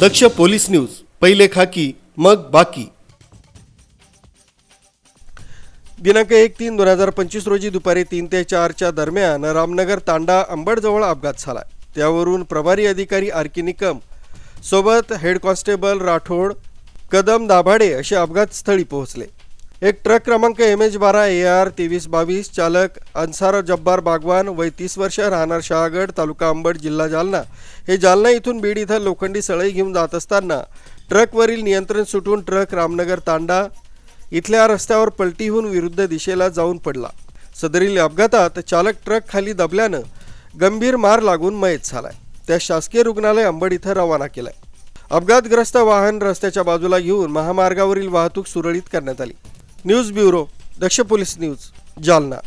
दक्ष police news पहिले खाकी मग बाकी. दिनांक एक तीन दोन हजार पंचवीस रोजी दुपारी तीन ते चारच्या दरम्यान रामनगर तांडा अंबडजवळ अपघात झाला त्यावरून प्रभारी अधिकारी आर के निकम सोबत हेड कॉन्स्टेबल राठोड कदम दाभाडे असे अपघातस्थळी पोहोचले. एक ट्रक क्रमांक एम एच बारा ए आर तेवीस बावीस चालक अन्सार जब्बार बागवान वय तीस वर्ष राहणार शहागड तालुका अंबड जिल्हा जालना. हे जालना इथून बीड इथं लोखंडी सळई घेऊन जात असताना ट्रकवरील नियंत्रण सुटून ट्रक रामनगर तांडा इथल्या रस्त्यावर पलटीहून विरुद्ध दिशेला जाऊन पडला. सदरील अपघातात चालक ट्रक खाली दबल्यानं गंभीर मार लागून मयत झालाय. त्या शासकीय रुग्णालय अंबड इथं रवाना केलाय. अपघातग्रस्त वाहन रस्त्याच्या बाजूला घेऊन महामार्गावरील वाहतूक सुरळीत करण्यात आली. News bureau Daksh police news Jalna